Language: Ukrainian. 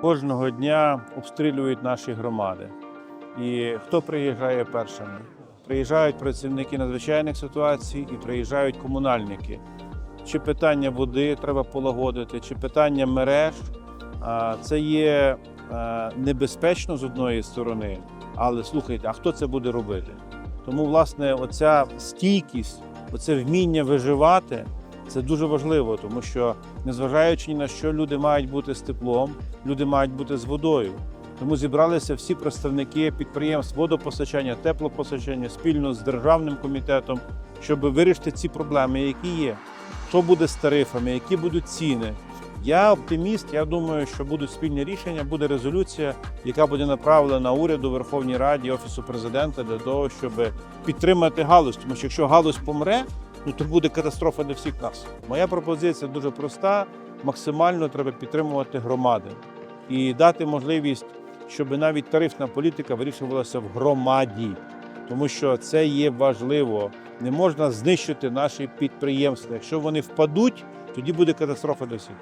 Кожного дня обстрілюють наші громади. І хто приїжджає першими? Приїжджають працівники надзвичайних ситуацій і приїжджають комунальники. Чи питання води треба полагодити, чи питання мереж. Це є е, небезпечно з одної сторони, але слухайте, а хто це буде робити? Тому, власне, оця стійкість, оце вміння виживати це дуже важливо, тому що, незважаючи ні на що, люди мають бути з теплом, люди мають бути з водою. Тому зібралися всі представники підприємств водопостачання, теплопостачання спільно з державним комітетом, щоб вирішити ці проблеми, які є. Що буде з тарифами, які будуть ціни. Я оптиміст. Я думаю, що будуть спільні рішення, буде резолюція, яка буде направлена уряду, Верховній Раді, Офісу президента для того, щоб підтримати галузь. Тому що якщо галузь помре, ну то буде катастрофа для всіх нас. Моя пропозиція дуже проста: максимально треба підтримувати громади і дати можливість, щоб навіть тарифна політика вирішувалася в громаді, тому що це є важливо. Не можна знищити наші підприємства. Якщо вони впадуть, тоді буде катастрофа для всіх.